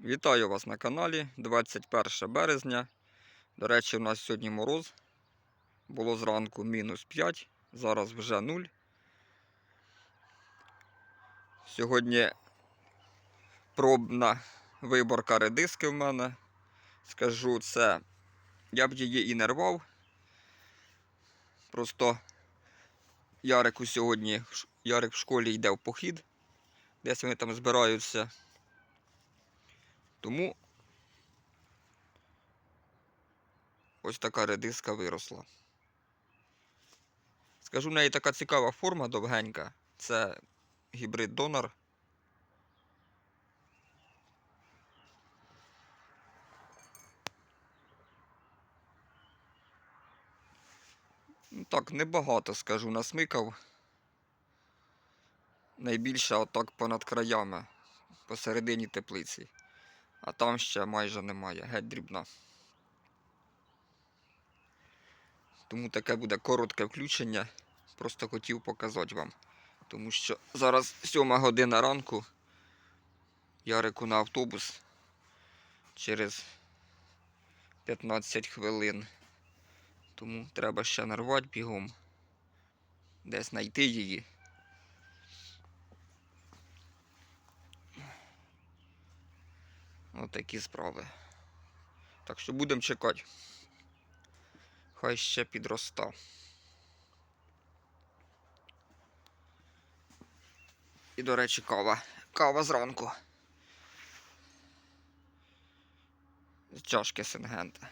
Вітаю вас на каналі 21 березня. До речі, у нас сьогодні мороз. Було зранку мінус 5, зараз вже 0. Сьогодні пробна виборка редиски в мене. Скажу це, я б її і не рвав. Просто Ярику сьогодні, Ярик в школі йде в похід. Десь вони там збираються. Тому ось така редиска виросла. Скажу, в неї така цікава форма довгенька. Це гібрид донор. Ну, Так, небагато, скажу, насмикав. Найбільше отак понад краями, посередині теплиці. А там ще майже немає, геть дрібна. Тому таке буде коротке включення. Просто хотів показати вам. Тому що зараз 7 година ранку. Ярику на автобус через 15 хвилин. Тому треба ще нарвати бігом. Десь знайти її. Отакі справи. Так що будемо чекати. Хай ще підроста. І, до речі, кава. Кава зранку. Чашки Сингента.